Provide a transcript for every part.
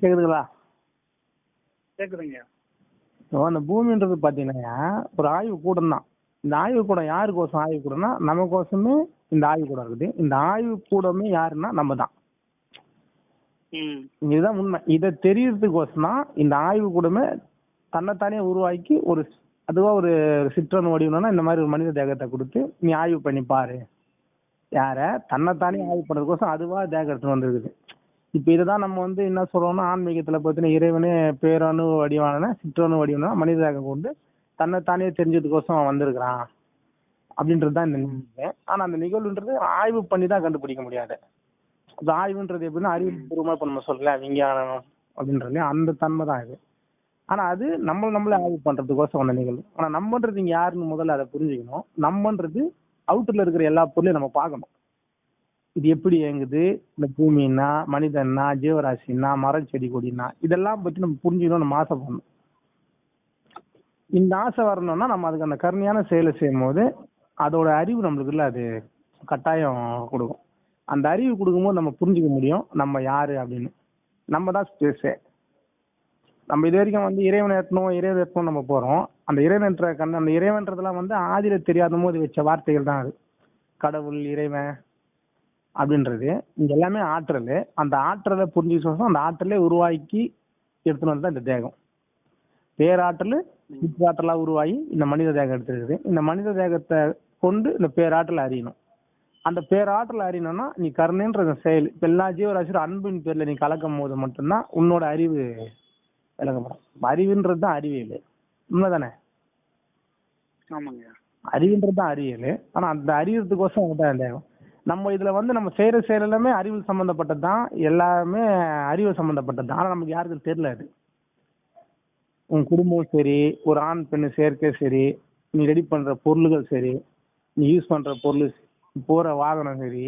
கேக்குதுங்களா? கேக்குதுங்க. அந்த பூமின்றது பார்த்தீங்கன்னா ஒரு ஆய்வு கூடம் தான் இந்த ஆய்வு கூடம் யாருக்கோசம் ஆய்வு கூடம்னா நமக்கோசமே இந்த ஆய்வு கூடம் இருக்குது. இந்த ஆய்வு கூடமே யாருன்னா நம்ம தான் இதுதான் உண்மை. இதை தெரியறதுக்கோசம் தான் இந்த ஆய்வு கூடமே தன்னைத்தானே உருவாக்கி ஒரு அதுவா ஒரு சிற்றணு வடிவம்னா இந்த மாதிரி ஒரு மனித தேகத்தை கொடுத்து நீ ஆய்வு பண்ணி பாரு. யார? தன்னைத்தானே ஆய்வு பண்றதுக்கோசம் அதுவா தேகம் எடுத்துட்டு வந்திருக்குது. இப்போ இதுதான் நம்ம வந்து என்ன சொல்றோம்னா ஆன்மீகத்துல பார்த்தீங்கன்னா இறைவனே பேரணு வடிவான சிற்றணு வடிவம்னா மனித தேகம் கொண்டு தன்னைத்தானே தெரிஞ்சதுக்கோசம் அவன் வந்திருக்கிறான் அப்படின்றது தான் இந்த நிகழ்வு. ஆனா அந்த நிகழ்வுன்றது ஆய்வு பண்ணி தான் கண்டுபிடிக்க முடியாது. அது ஆய்வுன்றது எப்படின்னா அறிவுபூர்வமா இப்ப நம்ம சொல்லல விஞ்ஞானம் அப்படின்றது அந்த தன்மை தான் இது ஆனா அது நம்ம நம்மளே ஆய்வு பண்றதுக்கோசம் வந்த நிகழ்வு. ஆனா நம்மன்றது இங்க யாருன்னு முதல்ல அதை புரிஞ்சுக்கணும். நம்மன்றது அவுட்டர்ல இருக்கிற எல்லா பொருளையும் நம்ம பார்க்கணும். இது எப்படி இயங்குது? இந்த பூமின்னா மனிதன்னா ஜீவராசின்னா மரம் செடி கொடினா இதெல்லாம் பற்றி நம்ம புரிஞ்சுக்கணும் நம்ம ஆசைப்படணும். இந்த ஆசை வரணும்னா நம்ம அதுக்கு அந்த கருணையான செயலை செய்யும் போது அதோட அறிவு நம்மளுக்கு இல்லை அது கட்டாயம் கொடுக்கும். அந்த அறிவு கொடுக்கும்போது நம்ம புரிஞ்சுக்க முடியும் நம்ம யாரு அப்படின்னு. நம்ம தான் ஸ்பேஸே நம்ம இது வரைக்கும் வந்து இறைவனை ஏற்றணும் இறைவன் ஏற்றணும் நம்ம போகிறோம் அந்த இறைவன்ற கண் அந்த இறைவன்றதெல்லாம் வந்து ஆதியில் தெரியாத போது வச்ச வார்த்தைகள் தான் அது. கடவுள் இறைவன் அப்படின்றது. இங்க எல்லாமே ஆற்றல். அந்த ஆற்றலை புரிஞ்சுக்கணும் அந்த ஆற்றலே உருவாக்கி எடுத்துன்னு வந்து இந்த தேகம். பேராற்றல் சிற்றாற்றலா உருவாகி இந்த மனித தேகம் எடுத்துருக்குது. இந்த மனித தேகத்தை கொண்டு இந்த பேராற்றலை அறியணும். அந்த பேராற்றல் அறியணும்னா நீ கருணைன்ற செயல் இப்ப எல்லா ஜீவராசியும் அன்பின் பேர்ல நீ கலக்கும் போது மட்டும்தான் உன்னோட அறிவு விளக்கப்படும் அறிவுன்றது தான் அறிவியல். உண்மைதானே? ஆமாங்க. அறிவுன்றது தான் அறிவியல். ஆனா அந்த அறியறதுக்கோசம் தான் தேகம். நம்ம இதுல வந்து நம்ம செய்யற செயல் எல்லாமே அறிவு சம்பந்தப்பட்டது தான் எல்லாமே அறிவு சம்பந்தப்பட்டது தான் ஆனா நமக்கு யாருக்கும் தெரியல அது. உன் குடும்பம் சரி ஒரு ஆண் பெண்ணு சேர்க்கை சரி நீ ரெடி பண்ற பொருள்கள் சரி நீ யூஸ் பண்ற பொருள் போற வாகனம் சரி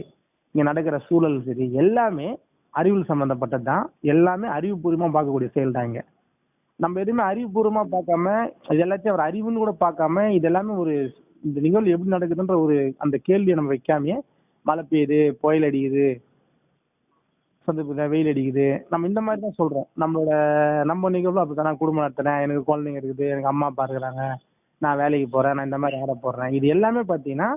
இங்க நடக்கிற சூழல் சரி எல்லாமே அறிவியல் சம்பந்தப்பட்டது தான் எல்லாமே அறிவுபூர்வமா பார்க்கக்கூடிய செயல் தான் இங்க. நம்ம எதுவுமே அறிவுபூர்வமா பார்க்காம இது எல்லாத்தையும் ஒரு அறிவுன்னு கூட பார்க்காம இது எல்லாமே ஒரு இந்த நிகழ்வு எப்படி நடக்குதுன்ற ஒரு அந்த கேள்வியை நம்ம வைக்காமயே மழை பெய்யுது புயல் அடிக்குது வெயில் அடிக்குது. நம்ம இந்த மாதிரி தான் சொல்றோம். நம்மளோட நம்ம நிகழ்வு அப்படித்தான். குடும்பம் நடத்துறேன் எனக்கு குழந்தைங்க இருக்குது எனக்கு அம்மா அப்பா இருக்கிறாங்க. நான் வேலைக்கு போறேன் நான் இந்த மாதிரி ஆட போடுறேன். இது எல்லாமே பார்த்தீங்கன்னா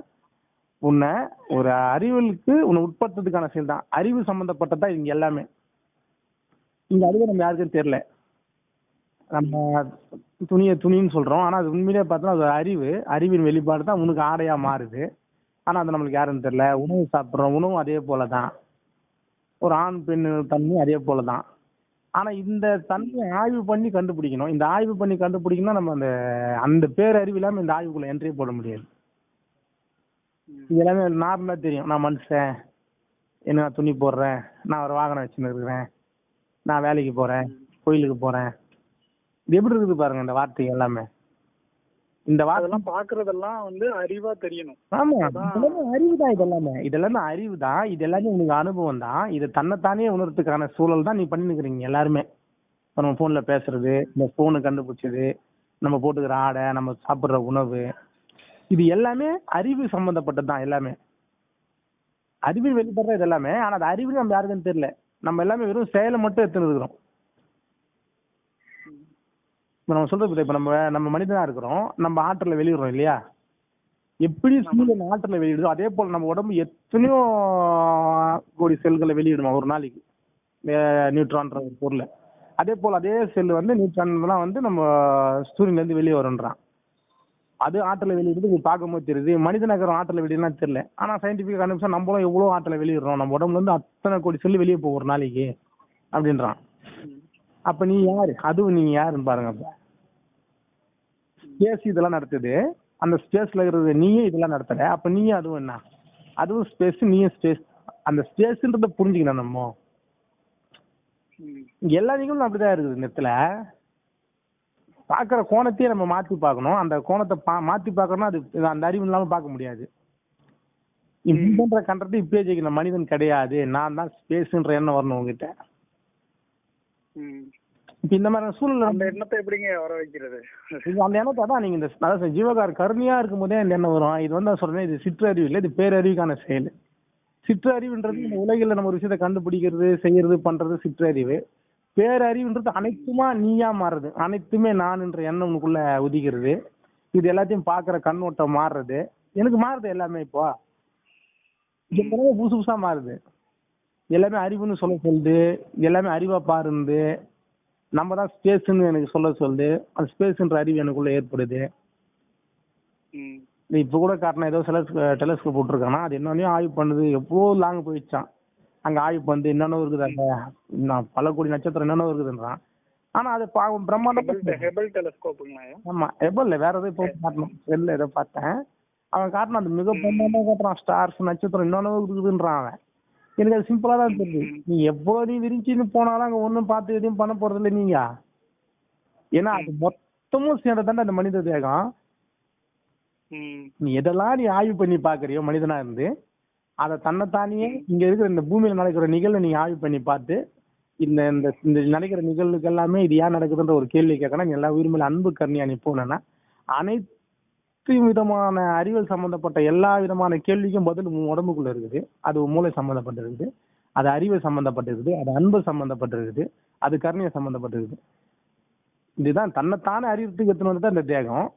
உன்னை ஒரு அறிவியலுக்கு உன்னை உட்படுத்துறதுக்கான செயல் தான். அறிவு சம்பந்தப்பட்டதா இங்க எல்லாமே. இங்க அறிவு நம்ம யாருக்கும் தெரியல. நம்ம துணியை துணின்னு சொல்றோம். ஆனா அது உண்மையிலேயே பார்த்தோம்னா அது அறிவு. அறிவின் வெளிப்பாடு தான் உனக்கு ஆடையா மாறுது. ஆனா அது நம்மளுக்கு யாருன்னு தெரியல. உணவு சாப்பிடுறோம். உணவும் அதே போலதான். ஒரு ஆண் பெண் தன்மை அதே போலதான். ஆனா இந்த தன்மையை ஆய்வு பண்ணி கண்டுபிடிக்கணும். இந்த ஆய்வு பண்ணி கண்டுபிடிக்கணும்னா நம்ம அந்த அந்த பேரறிவு இல்லாம இந்த ஆய்வுக்குள்ள என்ட்ரி போட முடியாது. இது எல்லாமே நார்மலா தெரியும். நான் மனுஷன். என்ன துணி போடுறேன்? நான் ஒரு வாகனம் வச்சுன்னு இருக்கிறேன். நான் வேலைக்கு போறேன். கோயிலுக்கு போறேன். இது எப்படி இருக்குது பாருங்க இந்த வார்த்தை எல்லாமே. இந்த வார்த்தை அதெல்லாம் பாக்குறதெல்லாம் வந்து அறிவா தெரியணும். ஆமா இதெல்லாமே அறிவு தான் இதெல்லாமே. இதெல்லாமே அறிவு தான் இது எல்லாமே உனக்கு அனுபவம் தான். இது தன்னைத்தானே உணர்றதுக்கான சூழல் தான் நீ பண்ணிருக்கிறீங்க எல்லாருமே. நம்ம போன்ல பேசுறது இந்த போனு கண்டுபிடிச்சது நம்ம போட்டுக்கிற ஆடை நம்ம சாப்பிடுற உணவு இது எல்லாமே அறிவு சம்பந்தப்பட்டது தான் எல்லாமே. அறிவில் வெளிப்படுற இது எல்லாமே ஆனா அது அறிவு நம்ம யாருக்குன்னு தெரியல. நம்ம எல்லாமே வெறும் செயலை மட்டும் எடுத்துன்னு இருக்கிறோம். இப்ப நம்ம சொல்றது? இப்ப நம்ம நம்ம மனிதனா இருக்கிறோம் நம்ம ஆற்றல வெளியிடுறோம் இல்லையா? எப்படி சூரியன் ஆற்றல வெளியிடுதோ அதே போல நம்ம உடம்பு எத்தனையோ கோடி செல்களை வெளியிடுமா ஒரு நாளைக்கு? நியூட்ரான்ற ஒரு பொருள். அதே போல அதே செல் வந்து நியூட்ரான்லாம் வந்து நம்ம சூரியன்ல இருந்து வெளியே வரும்ன்றான் அது ஆற்றலை வெளியிடுறது இது பார்க்கும்போது தெரியுது. மனிதனக்கிற ஆற்றலை வெளியிடலாம் தெரியல. ஆனா சயின்டிபிக் கண்டுபிடிச்சா நம்மளும் எவ்வளவு ஆற்றலை வெளியிடுறோம்? நம்ம உடம்புல இருந்து அத்தனை கோடி செல்லு வெளியே போகும் ஒரு நாளைக்கு அப்படின்றான். அப்ப நீ யாரு? அதுவும் நீங்க யாருன்னு பாருங்க அப்ப. ஸ்பேஸ் இதெல்லாம் நடத்துது. அந்த ஸ்பேஸ்ல இருக்கிறது நீயே இதெல்லாம் நடத்துற. அப்ப நீயே அதுவும் என்ன? அதுவும் ஸ்பேஸ் நீயும் ஸ்பேஸ் அந்த ஸ்பேஸ்ன்றத புரிஞ்சுக்கணும் நம்ம. எல்லா நிகழ்வும் அப்படிதான் இருக்குது இந்த இடத்துல பாக்குற கோணத்தையே நம்ம மாத்தி பார்க்கணும். அந்த கோணத்தை பா மாத்தி பார்க்கணும்னா அது அந்த அறிவு இல்லாம பார்க்க முடியாது. இப்படின்ற கண்டத்தை இப்பயே ஜெயிக்கணும். மனிதன் கிடையாது. நான் தான் ஸ்பேஸ்ன்ற எண்ணம் வரணும் உங்ககிட்ட. இப்ப இந்த மாதிரி சூழ்நிலை அந்த எண்ணத்தை எப்படிங்க வர வைக்கிறது? இது அந்த எண்ணத்தை தான் நீங்க இந்த சொல்றேன், ஜீவகார் கருணையா இருக்கும் போதே இந்த எண்ணம் வரும். இது வந்து நான் சொல்றேன் இது சிற்றறிவு இல்லை இது பேரறிவுக்கான செயல். சிற்றறிவுன்றது இந்த உலகில் நம்ம ஒரு விஷயத்தை கண்டுபிடிக்கிறது செய்யறது பண்றது சிற்றறிவு. பேரறிவுன்றது அனைத்துமா நீயா மாறுறது. அனைத்துமே நான்ன்ற எண்ணம் உனக்குள்ள உதிக்கிறது. இது எல்லாத்தையும் பாக்குற கண்ணோட்டம் மாறுறது. எனக்கு மாறுது எல்லாமே இப்போ. இது புதுசு புதுசா மாறுது. எல்லாமே அறிவுன்னு சொல்ல சொல்லுது. எல்லாமே அறிவா பாருந்து நம்ம தான் ஸ்பேஸ்ன்னு எனக்கு சொல்ல சொல்லுது. அந்த ஸ்பேஸ்ன்ற அறிவு எனக்குள்ள ஏற்படுது. இப்போ கூட காட்டின ஏதோ சில டெலஸ்கோப் போட்டிருக்கானா அது என்னென்னையும் ஆய்வு பண்ணுது. எவ்வளோ லாங் போயிடுச்சான் அங்க ஆய்வு பண்ணி என்னென்ன இருக்குது அங்க பல கோடி நட்சத்திரம் என்னென்ன இருக்குதுன்றான். ஆனா அது பா பிரம்மாண்டம் ஹெபல் டெலஸ்கோப்புங்களா ஆமா. எபல்ல வேற ஏதோ இப்போ காட்டணும் செல்ல ஏதோ பார்த்தேன். அவன் காட்டின அந்த மிக பிரம்மாண்டமா காட்டுறான். ஸ்டார்ஸ் நட்சத்திரம் இன்னொன்னு இருக்குதுன்றான் அவன். எனக்கு அது சிம்பிளா தான் தெரியுது. நீ எவ்வளவு நீ விரிஞ்சின்னு போனாலும் அங்க ஒண்ணும் பார்த்து எதையும் பண்ண போறது இல்லை நீங்க. ஏன்னா அது மொத்தமும் சேர்ந்ததாண்டா அந்த மனித தேகம். நீ எதெல்லாம் நீ ஆய்வு பண்ணி பாக்குறியோ மனிதனா இருந்து அதை தன்னைத்தானியே இங்க இருக்கிற இந்த பூமியில நடக்கிற நிகழ்வை நீ ஆய்வு பண்ணி பார்த்து இந்த இந்த இந்த நடக்கிற நிகழ்வுக்கு எல்லாமே இது ஏன் நடக்குதுன்ற ஒரு கேள்வி கேட்கணும் எல்லா உயிர் மேல அன்பு கருணியா நீ போனா அனைத்து விதமான அறிவியல் சம்பந்தப்பட்ட எல்லா விதமான கேள்விக்கும் பதில் உடம்புக்குள்ள இருக்குது. அது மூளை சம்பந்தப்பட்டிருக்குது. அது அறிவியல் சம்பந்தப்பட்டிருக்குது. அது அன்பு சம்பந்தப்பட்டிருக்குது. அது கருணையை சம்பந்தப்பட்டிருக்குது. இதுதான் தன்னைத்தானே அறிவுறதுக்கு எடுத்துன்னு வந்து இந்த தேகம்.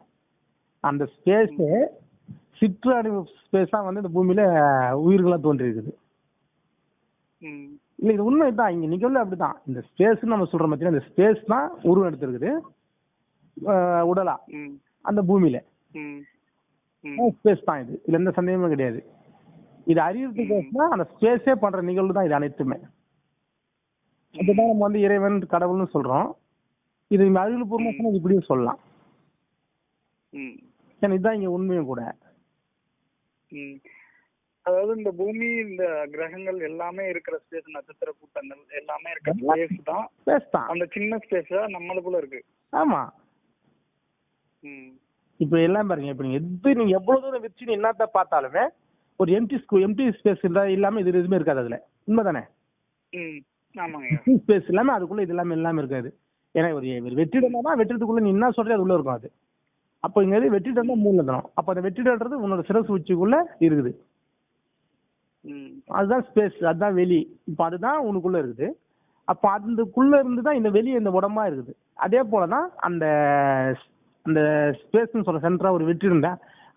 அந்த ஸ்பேஸ் சிற்று அறிவு ஸ்பேஸா வந்து இந்த பூமியில உயிர்களா தோன்றி இருக்குது ம். இல்ல இது உண்மை தான் இங்க நிகழ்வு அப்படிதான். இந்த ஸ்பேஸ் நம்ம சொல்ற மாதிரி இந்த ஸ்பேஸ் தான் உருவம் எடுத்திருக்குது. உடலா. அந்த பூமியில. ஸ்பேஸ் தான் இது. இதுல எந்த சந்தேகமும் கிடையாது. இது அறியறதுக்கு அந்த ஸ்பேஸே பண்ற நிகழ்வு தான் இது அனைத்துமே. அதுதான் நம்ம வந்து இறைவன் கடவுள்னு சொல்றோம். இது அறிவியல் பூர்வமா இப்படியும் சொல்லலாம். ஏன்னா இதுதான் இங்க உண்மையும் கூட. அதாவது இந்த பூமி இந்த கிரகங்கள் எல்லாமே இருக்கிற ஸ்பேஸ் நட்சத்திர கூட்டங்கள் எல்லாமே இருக்கிற ஸ்பேஸ் தான். ஸ்பேஸ் தான். அந்த சின்ன ஸ்பேஸா நம்மளுக்குள்ள இருக்கு. ஆமா. ம். இப்ப எல்லாம் பாருங்க இப்ப நீங்க எது நீங்க எவ்வளவு தூரம் வச்சு நீ என்னத்த பார்த்தாலுமே ஒரு எம்டி ஸ்கூ எம்டி ஸ்பேஸ் இல்ல இல்லாம இது எதுவுமே இருக்காது அதுல. உண்மைதானே? ஸ்பேஸ் இல்லாம அதுக்குள்ள இது எல்லாமே இல்லாம இருக்காது. ஏன்னா ஒரு வெற்றிடம்னா வெற்றிடத்துக்குள்ள நீ என்ன சொல்ற அது உள்ள இருக்கும் அது. அப்போ இங்க வெற்றிடம் தான் மூலதனம் அப்ப அந்த வெற்றிடன்றது உன்னோட சிரசு உச்சிக்குள்ள இருக்குது. அதுதான் ஸ்பேஸ் அதுதான் வெளி. இப்ப அதுதான் உனக்குள்ள இருக்குது. அப்ப அதுக்குள்ள இருந்து தான் இந்த வெளியே இந்த உடம்பா இருக்குது. அதே போலதான் அந்த அந்த ஸ்பேஸ்னு சொல்ற சென்டரா ஒரு வெற்றிடம்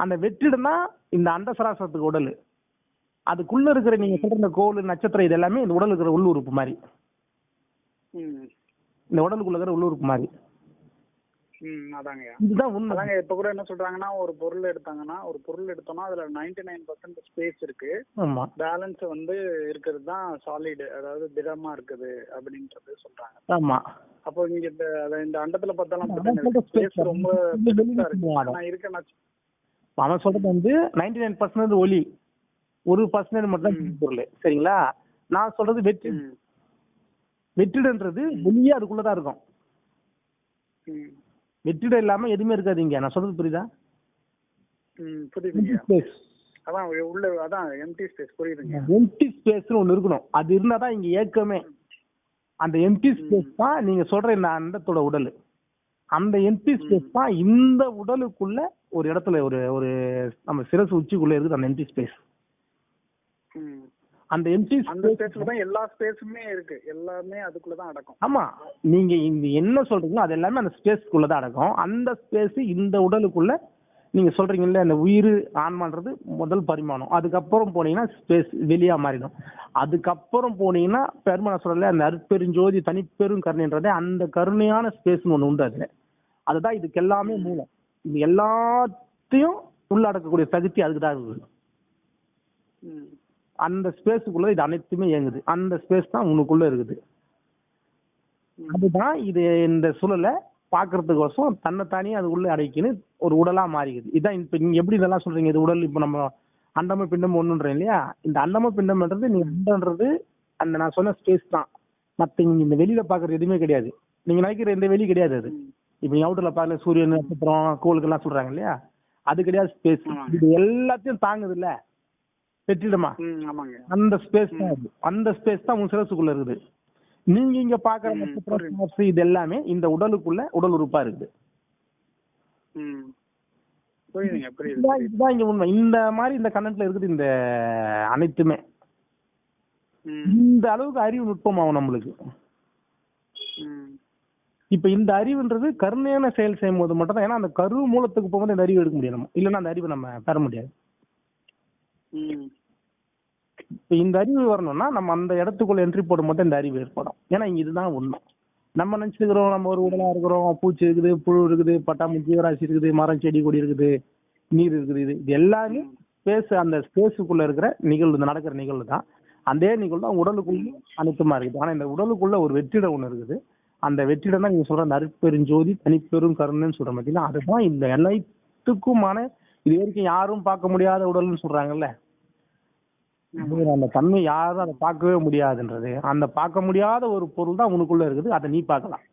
அந்த வெற்றிடம் தான் இந்த அண்ட சராசரத்துக்கு உடல். அதுக்குள்ள இருக்கிற நீங்க சொல்ற இந்த கோல் நட்சத்திரம் இது எல்லாமே இந்த உடல் இருக்கிற உள் உறுப்பு மாதிரி இந்த உடலுக்குள்ள இருக்கிற உள் உறுப்பு மாதிரி. அதாங்கய்யா இதுதான் உண்மை. அதாங்க இப்ப கூட என்ன சொல்றாங்கன்னா ஒரு பொருள் எடுத்தாங்கன்னா ஒரு பொருள் எடுத்தோம்னா அதுல 99% நைன் பர்சன்ட் ஸ்பேஸ் இருக்கு. ஆமா. பேலன்ஸ் வந்து இருக்கிறது தான் சாலிட் அதாவது திடமா இருக்குது அப்படின்றது சொல்றாங்க. ஆமா. அப்போ இங்க இந்த இந்த அண்டத்துல பார்த்தாலும் ஸ்பேஸ் ரொம்ப இந்த வெளியில பெருசா இருக்கு. சொல்லுவாங்க. ஆனா இருக்க நட்ச- அவன் சொல்றது வந்து நைன்டி நைன் பர்சன்ட் ஒலி ஒரு பர்சன்டேஜ் மட்டும் தான் பொருள். சரிங்களா? நான் சொல்றது வெற்றி. வெற்றிடன்றது வெளியே அதுக்குள்ளதான் இருக்கும். ம் வெற்றிடம் இல்லாம எதுவுமே இருக்காது இங்க நான் சொல்றது புரியுதா? ம் புரியுதுங்க அதான் உள்ள அதான் எம்டி ஸ்பேஸ் புரியுதுங்க எம்டி ஸ்பேஸ்னு ஒண்ணு இருக்கணும். அது இருந்தாதான் இங்க ஏக்கமே. அந்த எம்டி ஸ்பேஸ் தான் நீங்க சொல்ற இந்த அண்டத்தோட உடல். அந்த எம்டி ஸ்பேஸ் தான் இந்த உடலுக்குள்ள ஒரு இடத்துல ஒரு ஒரு நம்ம சிரசு உச்சிக்குள்ள இருக்குது அந்த எம்டி ஸ்பேஸ் அந்த எம்டி அந்த ஸ்பேஸ்ல தான் எல்லா ஸ்பேஸுமே இருக்கு. எல்லாமே அதுக்குள்ள தான் அடக்கும். ஆமா. நீங்க இந்த என்ன சொல்றீங்களோ அது எல்லாமே அந்த ஸ்பேஸ்க்குள்ள தான் அடக்கும். அந்த ஸ்பேஸ் இந்த உடலுக்குள்ள நீங்க சொல்றீங்கல்ல அந்த உயிர் ஆன்மான்றது முதல் பரிமாணம். அதுக்கப்புறம் போனீங்கன்னா ஸ்பேஸ் வெளியா மாறிடும். அதுக்கப்புறம் போனீங்கன்னா பெருமான சொல்லல அந்த அருட்பெருஞ்சோதி தனிப்பெரும் கருணைன்றதே அந்த கருணையான ஸ்பேஸ்னு ஒண்ணு உண்டு அதுல. அதுதான் இதுக்கு எல்லாமே மூலம். இது எல்லாத்தையும் உள்ளடக்கக்கூடிய சக்தி அதுக்கு தான் இருக்குது. ம். அந்த ஸ்பேஸுக்குள்ள இது அனைத்துமே இயங்குது. அந்த ஸ்பேஸ் தான் உனக்குள்ள இருக்குது. அதுதான் இது இந்த சூழலை பாக்குறதுக்கோசம் தன்னைத்தானே அது உள்ள அடைக்கின்னு ஒரு உடலா மாறிக்குது. இதான் இப்ப நீங்க எப்படி இதெல்லாம் சொல்றீங்க? இது உடல் இப்ப நம்ம அண்டம பிண்டம் ஒண்ணுன்றேன் இல்லையா? இந்த அண்டம பிண்டம்ன்றது நீங்க அண்டன்றது அந்த நான் சொன்ன ஸ்பேஸ் தான். மத்த இங்க இந்த வெளியில பாக்குறது எதுவுமே கிடையாது. நீங்க நினைக்கிற எந்த வெளி கிடையாது அது. இப்ப நீங்க அவுட்டர்ல பாக்கல சூரியன் நட்சத்திரம் கோளுக்கு எல்லாம் சொல்றாங்க இல்லையா? அது கிடையாது ஸ்பேஸ். இது எல்லாத்தையும் தாங்குது இல்ல வெற்றிடமா? அந்த ஸ்பேஸ் தான் அந்த ஸ்பேஸ் தான் உன் சிரசுக்குள்ள இருக்குது. நீங்க இங்க பாக்குற ம், நட்சத்திரம் புரியுது. stars இது எல்லாமே இந்த உடலுக்குள்ள உடல் உறுப்பா இருக்குது. இதுதான் இங்க உண்மை. இந்த மாதிரி இந்த கண்டென்ட்ல இருக்குது இந்த அனைத்துமே. இந்த அளவுக்கு அறிவு நுட்பமாகும் நம்மளுக்கு. ம். இப்ப இந்த அறிவுன்றது கருணையான செயல் செய்யும் போது மட்டும் தான் ஏன்னா அந்த கரு மூலத்துக்கு போகும்போது இந்த அறிவு எடுக்க முடியும் நம்ம. இல்லைன்னா அந்த அறிவை நம்ம பெற முடியாது. இப்ப இந்த அறிவு வரணும்னா நம்ம அந்த இடத்துக்குள்ள என்ட்ரி போடும்போது இந்த அறிவு ஏற்படும். ஏன்னா இங்க இதுதான் உண்மை. நம்ம நினைச்சிருக்கிறோம் நம்ம ஒரு உடலா இருக்கிறோம் பூச்சி இருக்குது புழு இருக்குது பட்டாம்பூச்சி ஜீவராசி இருக்குது மரம் செடி கொடி இருக்குது நீர் இருக்குது இது இது எல்லாமே ஸ்பேஸ் அந்த ஸ்பேஸுக்குள்ள இருக்கிற நிகழ்வு இந்த நடக்கிற நிகழ்வு தான். அதே நிகழ்வு தான் உடலுக்குள்ள அனைத்துமா இருக்குது. ஆனா இந்த உடலுக்குள்ள ஒரு வெற்றிடம் ஒன்று இருக்குது. அந்த வெற்றிடம் தான் நீங்க சொல்ற நற்பெருஞ்சோதி தனிப்பெரும் கருணைன்னு சொல்ற பார்த்தீங்கன்னா அதுதான் இந்த அனைத்துக்குமான இது வரைக்கும் யாரும் பார்க்க முடியாத உடல்னு சொல்றாங்கல்ல. அந்த தன்மை யாரும் அதை பார்க்கவே முடியாதுன்றது. அந்த பார்க்க முடியாத ஒரு பொருள் தான் உனக்குள்ள இருக்குது. அதை நீ பார்க்கலாம்.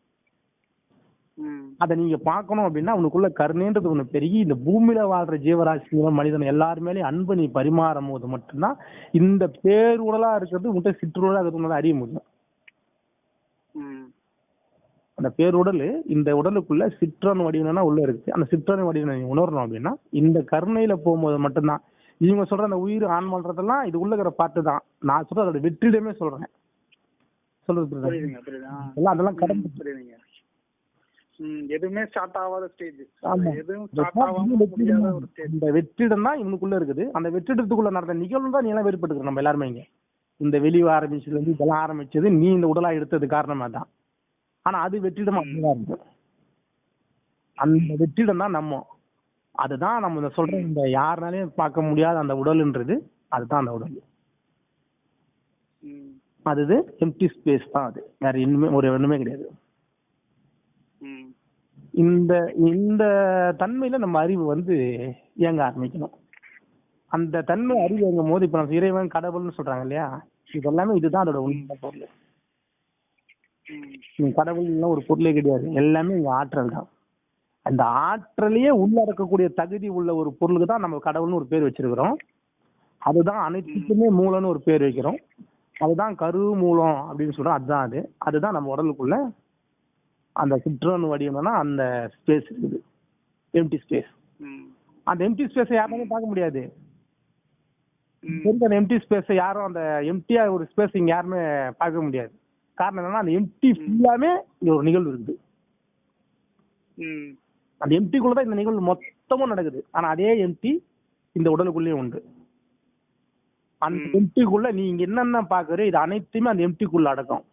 அதை நீங்க பார்க்கணும் அப்படின்னா உனக்குள்ள கருணைன்றது ஒண்ணு பெருகி இந்த பூமியில வாழ்ற ஜீவராசிகளும் மனிதன் எல்லார் மேலயும் அன்பை நீ பரிமாறும் போது மட்டும்தான் இந்த பேருடலா இருக்கிறது உன்கிட்ட சிற்றுடலா இருக்கிறது அறிய முடியும். அந்த பேருடல் இந்த உடலுக்குள்ள சிற்றன் வடிவனா உள்ள இருக்கு அந்த சிற்றன் வடிவனை உணரணும் அப்படின்னா இந்த கருணையில போகும்போது மட்டும்தான். இவங்க சொல்ற அந்த உயிர் ஆன்மன்றதெல்லாம் இது உள்ள இருக்கிற பாட்டு தான். நான் சொல்ற அதோட வெற்றிடமே சொல்றேன். சொல்றது எல்லாம் அதெல்லாம் கடந்து புரியுதுங்க. ம் எதுவுமே ஸ்டார்ட் ஆகாத ஸ்டேஜ் ஆமா. எதுவும் இந்த ஸ்டார்ட் ஆகாம முடியாத ஒரு ஸ்டேஜ் இந்த வெற்றிடம் தான் இவனுக்குள்ள இருக்குது. அந்த வெற்றிடத்துக்குள்ள நடந்த நிகழ்வு தான் நீ எல்லாம் வேறுபட்டுக்கிற நம்ம எல்லாருமே இங்க. இந்த வெளியே ஆரம்பிச்சதுல இருந்து இதெல்லாம் ஆரம்பிச்சது நீ இந்த உடலா எடுத்தது காரணமா தான். ஆனா அது வெற்றிடம் அப்படிதான் இருக்கு அந்த வெற்றிடம் தான் நம்ம. அதுதான் நம்ம இந்த சொல்ற இந்த யாருனாலையும் பார்க்க முடியாத அந்த உடல்ன்றது. அதுதான் அந்த உடல். அது எம்டி ஸ்பேஸ் தான் அது. வேற இன்னுமே ஒரு ஒண்ணுமே கிடையாது. இந்த இந்த தன்மையில நம்ம அறிவு வந்து இயங்க ஆரம்பிக்கணும். அந்த தன்மை அறிவு இயங்கும் போது இப்ப நம்ம இறைவன் கடவுள்னு சொல்றாங்க இல்லையா? இது எல்லாமே இதுதான் அதோட உண்மை பொருள். கடவுள்லாம் ஒரு பொருளே கிடையாது. எல்லாமே இங்க ஆற்றல் தான். அந்த ஆற்றலையே உள்ளடக்கக்கூடிய தகுதி உள்ள ஒரு பொருளுக்கு தான் நம்ம கடவுள்னு ஒரு பேர் வச்சிருக்கிறோம். அதுதான் அனைத்துக்குமே மூலம்னு ஒரு பேர் வைக்கிறோம். அதுதான் கரு மூலம் அப்படின்னு சொல்றோம். அதுதான் அது. அதுதான் நம்ம உடலுக்குள்ள அந்த சிற்றணு வடிவம்னா அந்த ஸ்பேஸ் இருக்குது. எம்டி ஸ்பேஸ் அந்த எம்டி ஸ்பேஸை யாருமே பார்க்க முடியாது. அந்த எம்டி ஸ்பேஸை யாரும் அந்த எம்டியா ஒரு ஸ்பேஸ் இங்க யாருமே பார்க்க முடியாது. காரணம் என்னன்னா அந்த எம்டி ஃபுல்லாமே இங்க ஒரு நிகழ்வு இருக்குது. அந்த எம்டிக்குள்ள தான் இந்த நிகழ்வு மொத்தமும் நடக்குது. ஆனா அதே எம்டி இந்த உடலுக்குள்ளேயும் உண்டு. அந்த. எம்டிக்குள்ள நீ இங்க என்னென்ன பாக்குற இது அனைத்துமே அந்த எம்டிக்குள்ள அடக்கம்.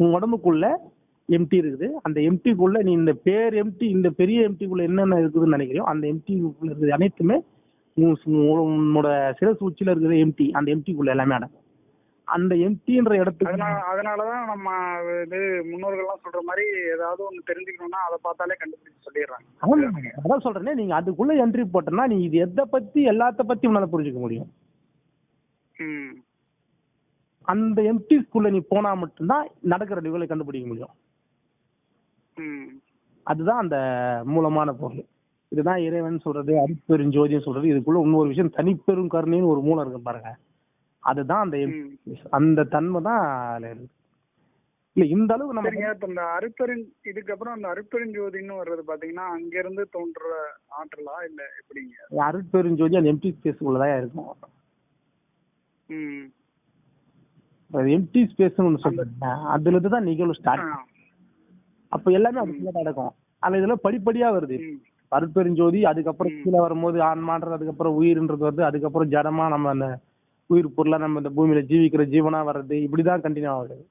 உன் உடம்புக்குள்ள எம்டி இருக்குது. அந்த எம்டிக்குள்ள நீ இந்த பேர் எம்டி இந்த பெரிய எம்டிக்குள்ள என்னென்ன இருக்குதுன்னு நினைக்கிறியோ அந்த எம்டிக்குள்ள இருக்குது அனைத்துமே உன்னோட சிரசு உச்சியில இருக்கிற எம்டி அந்த எம்டிக்குள்ள எல்லாமே அடக்கம் அந்த எம்டின்ற இடத்துக்கு அதனால அதனாலதான் நம்ம இது முன்னோர்கள்லாம் சொல்ற மாதிரி ஏதாவது ஒண்ணு தெரிஞ்சுக்கணும்னா அதை பார்த்தாலே கண்டுபிடிச்சு சொல்லிடுறாங்க. அதான் சொல்றேனே நீங்க அதுக்குள்ள என்ட்ரி போட்டனா நீ இது எதை பத்தி எல்லாத்த பத்தி உன்னால புரிஞ்சுக்க முடியும். ம். அந்த எம்டி ஸ்கூல்ல நீ போனா மட்டும்தான் நடக்கிற நிகழ்வை கண்டுபிடிக்க முடியும். ம். அதுதான் அந்த மூலமான பொருள். இதுதான் இறைவன் சொல்றது அருட்பெருஞ்சோதின்னு சொல்றது. இதுக்குள்ள இன்னொரு விஷயம் தனிப்பெரும் கருணைன்னு ஒரு மூலம் இருக்கு பாருங்க. அதுதான் அந்த. அந்த தன்மை தான் இருக்கு. இல்ல இந்த அளவுக்கு நம்ம இப்ப இந்த அருப்பெருஞ் இதுக்கப்புறம் அந்த அருப்பெருஞ்சோதின்னு வர்றது பாத்தீங்கன்னா அங்க இருந்து தோன்ற ஆற்றலா இல்ல எப்படிங்க? அருட்பெருஞ்சோதி அந்த எம்டி ஸ்பேஸ் உள்ளதான் இருக்கும். எம்டி ஸ்பேஸ் ஒன்று சொல்றேன் அதுல இருந்து தான் நிகழ்வு ஸ்டார்ட். அப்ப எல்லாமே அதுக்குள்ள நடக்கும். ஆனா இதுல படிப்படியா வருது. அருட்பெருஞ்சோதி அதுக்கப்புறம் கீழே வரும்போது ஆன்மான்றது அதுக்கப்புறம் உயிர்ன்றது வருது அதுக்கப்புறம் ஜடமா நம்ம அந்த உயிர் பொருளா நம்ம இந்த பூமியில ஜீவிக்கிற ஜீவனா வர்றது இப்படிதான் கண்டினியூ ஆகுது.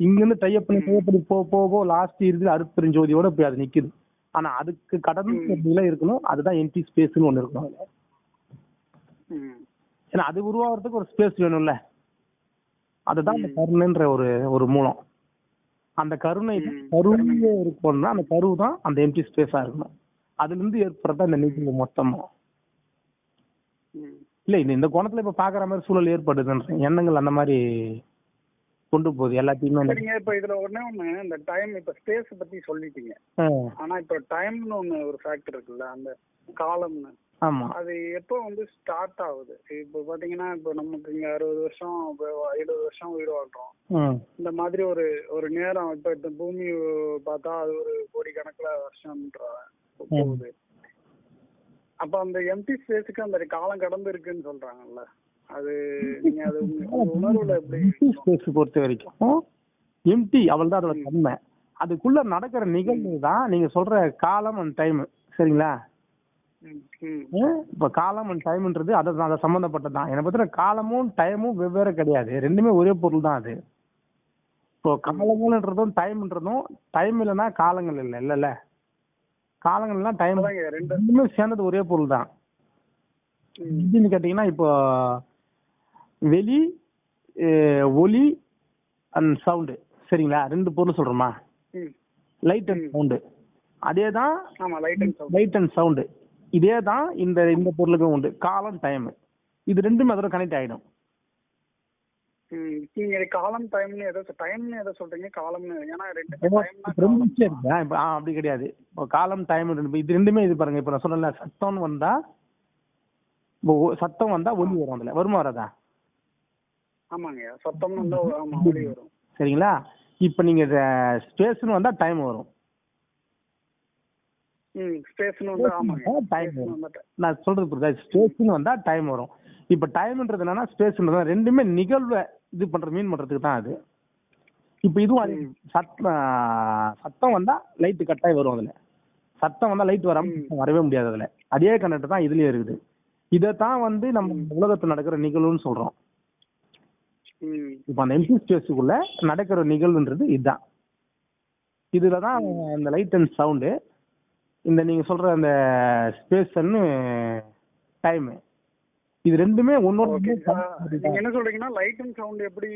இங்க இருந்து டைப் பண்ணி டைப் போக போக லாஸ்ட் இறுதியில் அருட்பெருஞ்சோதியோட போய் அது நிக்குது. ஆனா அதுக்கு கடந்து இருக்கணும். அதுதான் எம்டி ஸ்பேஸ்னு ஒண்ணு இருக்கணும் அதுல. ஏன்னா அது உருவாகிறதுக்கு ஒரு ஸ்பேஸ் வேணும்ல. அதுதான் அந்த கருணைன்ற ஒரு ஒரு மூலம். அந்த கருணை ம். கருவியே இருக்கணும்னா அந்த கரு தான் அந்த எம்டி ஸ்பேஸா இருக்கணும். அதுல இருந்து ஏற்படுறதா இந்த நிகழ்வு மொத்தமும் ம். இல்ல இந்த இந்த கோணத்துல இப்ப பாக்குற மாதிரி சூழல் ஏற்படுதுன்றேன் எண்ணங்கள் அந்த மாதிரி கொண்டு போகுது. எல்லாத்தையுமே சரிங்க இப்ப இதுல ஒண்ணே ஒண்ணு இந்த டைம் இப்ப ஸ்பேஸ் பத்தி சொல்லிட்டீங்க. ஆனா இப்ப டைம்னு ஒண்ணு ஒரு ஃபேக்டர் இருக்குல்ல அந்த காலம்னு. ஆமா. அது எப்போ வந்து ஸ்டார்ட் ஆகுது? இப்போ பாத்தீங்கன்னா இப்போ நமக்கு இங்க அறுபது வருஷம் எழுபது வருஷம் உயிர் வாழ்றோம் இந்த மாதிரி ஒரு ஒரு நேரம் இப்ப இந்த பூமி பார்த்தா அது ஒரு கோடி கணக்குல வருஷம்ன்ற போகுது. அப்ப அந்த எம்டி ஸ்பேஸுக்கு அந்த காலம் கடந்து இருக்குன்னு சொல்றாங்கல்ல. அது நீங்க அது உணர்வுல எப்படி எம்டி ஸ்பேஸ் பொறுத்த வரைக்கும். எம்டி அவள் தான் அதோட தன்மை. அதுக்குள்ள நடக்கிற நிகழ்வு தான் நீங்க சொல்ற காலம் அண்ட் டைம் சரிங்களா? இப்ப காலம் அண்ட் டைம்ன்றது அதை அதை சம்பந்தப்பட்டது தான். என்னை பத்தின காலமும் டைமும் வெவ்வேறு கிடையாது. ரெண்டுமே ஒரே பொருள் தான் அது. இப்போ காலங்கள்ன்றதும் டைம்ன்றதும் டைம் இல்லைன்னா காலங்கள் இல்லை இல்லைல்ல? காலங்கள்லாம் டைம் ரெண்டுமே சேர்ந்தது ஒரே பொருள் தான் எப்படின்னு கேட்டீங்கன்னா இப்போ வெளி ஒலி அண்ட் சவுண்டு சரிங்களா? ரெண்டு பொருள் சொல்றோமா? லைட் அண்ட் சவுண்டு அதே தான் light and sound light and sound இதே தான் இந்த இந்த பொருளுக்கும் உண்டு. காலம் டைம் இது ரெண்டுமே அதோட கனெக்ட் ஆயிடும். ம் நீங்க காலம் டைம்னு எதோ டைம்னு எதை சொல்றீங்க காலம்னு ஏன்னா ரெண்டு அப்படி கிடையாது. காலம் டைம் இது ரெண்டுமே இது பாருங்க. இப்போ நான் சொன்னேன்ல சத்தம்னு வந்தா சத்தம் வந்தா ஒலி வரும் அதுல. வருமா வராதா? ஆமாங்க. சத்தம்னு வந்தா ஆமா ஒலி வரும். சரிங்களா? இப்போ நீங்க ஸ்பேஸ்னு வந்தா டைம் வரும். நான் சொல்றது ஸ்பேஸ்னு வந்தா டைம் வரும். இப்போ டைம்ன்றது என்னன்னா ஸ்பேஸ்ன்றது ரெண்டுமே நிகழ்வை இது பண்ற மீன் பண்றதுக்கு தான் அது. இப்போ இதுவும் அது சத் ஆ, சத்தம் வந்தா லைட் கட்டாய் வரும் அதுல. சத்தம் வந்தா லைட் வராம சத்தம் வரவே முடியாது அதுல. அதே கனெக்ட் தான் இதுலயே இருக்குது. இதைத்தான் வந்து நம்ம உலகத்துல நடக்கிற நிகழ்வுன்னு சொல்றோம். இப்போ அந்த எம்டி ஸ்பேஸுக்குள்ள நடக்கிற நிகழ்வுன்றது இதுதான். இதுல தான் இந்த லைட் அண்ட் சவுண்டு இந்த நீங்க சொல்ற அந்த ஸ்பேஸ் அண்ட் டைம் இது ரெண்டுமே ஒன்னொரு ஓகே நீங்க என்ன சொல்றீங்கன்னா லைட் அண்ட் சவுண்ட் எப்படி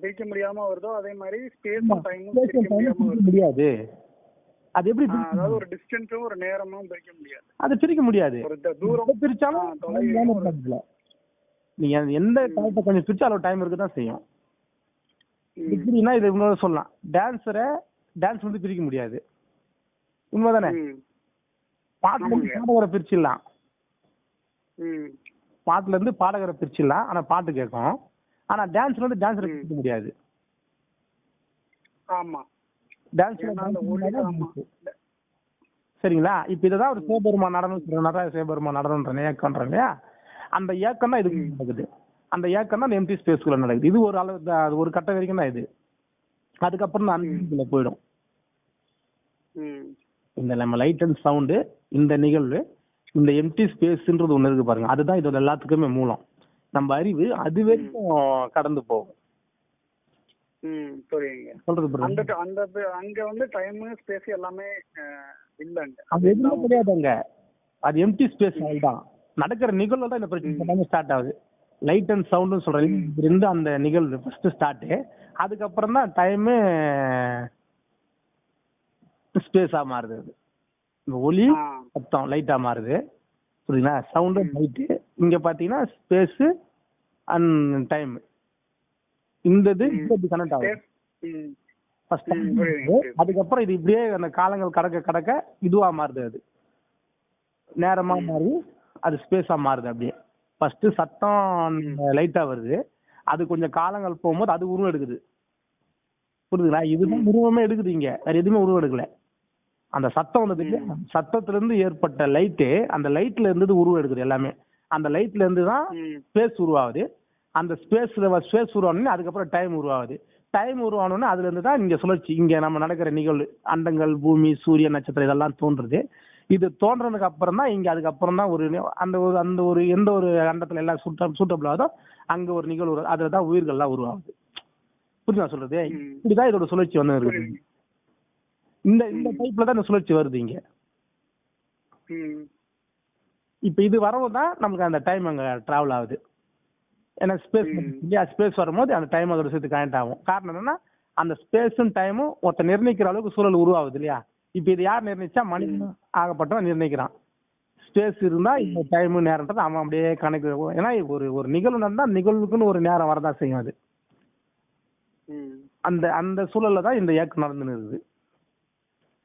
பிரிக்க முடியாம வருதோ அதே மாதிரி ஸ்பேஸும் டைமும் பிரிக்க முடியாம வருது. முடியாது. அது எப்படி அதாவது ஒரு டிஸ்டன்ஸும் ஒரு நேரமும் பிரிக்க முடியாது. அது பிரிக்க முடியாது. ஒரு தூரம் பிரிச்சாலும். நீங்க எந்த காலத்தை கொஞ்சம் பிரிச்சா அளவு டைம் இருக்க தான் செய்யும் எப்படின்னா இது இன்னொரு சொல்லலாம். டான்ஸரை டான்ஸ் வந்து பிரிக்க முடியாது. உண்மைதானே? ஆமாங்க. பாடகரை பிரிச்சிடலாம். ம், பாட்டுல இருந்து பாடகரை பிரிச்சிடலாம். ஆனா பாட்டு கேட்கும். ஆனா டான்ஸ்ல இருந்து டான்ஸரை பிரிக்க முடியாது. ஆமா. டான்ஸ் சரிங்களா? இப்ப இதுதான் ஒரு சிவபெருமான் நடனம் சொல்ற நடராஜ சிவபெருமான் நடனம்ன்ற இயக்கம்ன்ற இல்லையா? அந்த இயக்கம் தான் இதுக்கு நடக்குது. அந்த இயக்கம் தான் எம்டி ஸ்பேஸ்குள்ள நடக்குது. இது ஒரு அளவு அது ஒரு கட்ட வரைக்கும் தான் இது. அதுக்கப்புறம் தான் அந்த போயிடும். இந்த நம்ம லைட் அண்ட் சவுண்டு இந்த நிகழ்வு இந்த எம்டி ஸ்பேஸ்ன்றது ஒண்ணு இருக்கு பாருங்க. அதுதான் இதோட எல்லாத்துக்குமே மூலம். நம்ம அறிவு அது வரைக்கும் கடந்து போகும். சொல்றது அங்க வந்து டைம் ஸ்பேஸ் எல்லாமே இல்லங்க. அது எதுவுமே கிடையாதுங்க. அது எம்டி ஸ்பேஸ் தான் நடக்கிற நிகழ்வு தான் இந்த பிரச்சனை எல்லாமே ஸ்டார்ட் ஆகுது. லைட் அண்ட் சவுண்டுன்னு சொல்றேன் ரெண்டு அந்த நிகழ்வு ஃபர்ஸ்ட் ஸ்டார்ட் அதுக்கப்புறம் தான் டைமு ஸ்பேஸா மாறுது இந்த ஒலி சத்தம் லைட்டா மாறுது. புரியுதுங்களா? சவுண்டு லைட்டு இங்க பாத்தீங்கன்னா ஸ்பேஸ் அண்ட் டைம் இந்த இது இப்படி கனெக்ட் ஆகுது. Space, ம், ஃபர்ஸ்ட். அதுக்கப்புறம் இது இப்படியே அந்த காலங்கள் கடக்க கடக்க இதுவா மாறுது அது. நேரமா மாறி அது ஸ்பேஸா மாறுது அப்படியே. ஃபர்ஸ்ட் சத்தம் லைட்டா வருது. அது கொஞ்சம் காலங்கள் போகும்போது அது உருவம் எடுக்குது. புரியுதுங்களா? இதுதான் உருவமே எடுக்குது இங்க. வேற எதுவுமே உருவம் எடுக்கல. அந்த சத்தம் வந்தது இல்லையா? சத்தத்துல இருந்து ஏற்பட்ட லைட்டு அந்த லைட்ல இருந்து உருவம் எடுக்குது எல்லாமே அந்த லைட்ல இருந்து தான் ஸ்பேஸ் உருவாகுது அந்த ஸ்பேஸ்ல ஸ்பேஸ் உருவானோடனே அதுக்கப்புறம் டைம் உருவாகுது டைம் உருவானோடனே அதுல இருந்து தான் இங்க சுழற்சி இங்க நம்ம நடக்கிற நிகழ்வு அண்டங்கள் பூமி சூரியன் நட்சத்திரம் இதெல்லாம் தோன்றுது இது தோன்றதுக்கு அப்புறம் தான் இங்க அதுக்கப்புறம் தான் ஒரு அந்த ஒரு அந்த ஒரு எந்த ஒரு அண்டத்துல எல்லாம் சூட்ட சூட்டபிள் ஆகுதோ அங்க ஒரு நிகழ்வு. அதுல தான் உயிர்கள்லாம் உருவாகுது புரியுதா நான் சொல்றது. இப்படிதான் இதோட சுழற்சி வந்து இருக்குது புரியுதுங்க. இந்த இந்த டைப்ல தான் இந்த சுழற்சி வருது இங்க. இப்ப இது வரவும் தான் நமக்கு அந்த டைம் அங்க டிராவல் ஆகுது. ஏன்னா ஸ்பேஸ் இல்லையா ஸ்பேஸ் வரும்போது அந்த டைம் அதோட சேர்த்து கனெக்ட் ஆகும். காரணம் என்னன்னா அந்த ஸ்பேஸும் டைமும் ஒருத்த நிர்ணயிக்கிற அளவுக்கு சூழல் உருவாகுது இல்லையா? இப்ப இது யார் நிர்ணயிச்சா? மனிதன் ஆகப்பட்டவன் நிர்ணயிக்கிறான். ஸ்பேஸ் இருந்தா இந்த டைம் நேரம்ன்றது அவன் அப்படியே கணக்கு ஏன்னா ஒரு ஒரு நிகழ்வு நடந்தா நிகழ்வுக்குன்னு ஒரு நேரம் வரதான் செய்யும் அது. அந்த அந்த சூழல்ல தான் இந்த இயக்கம் நடந்துன்னு இருக்குது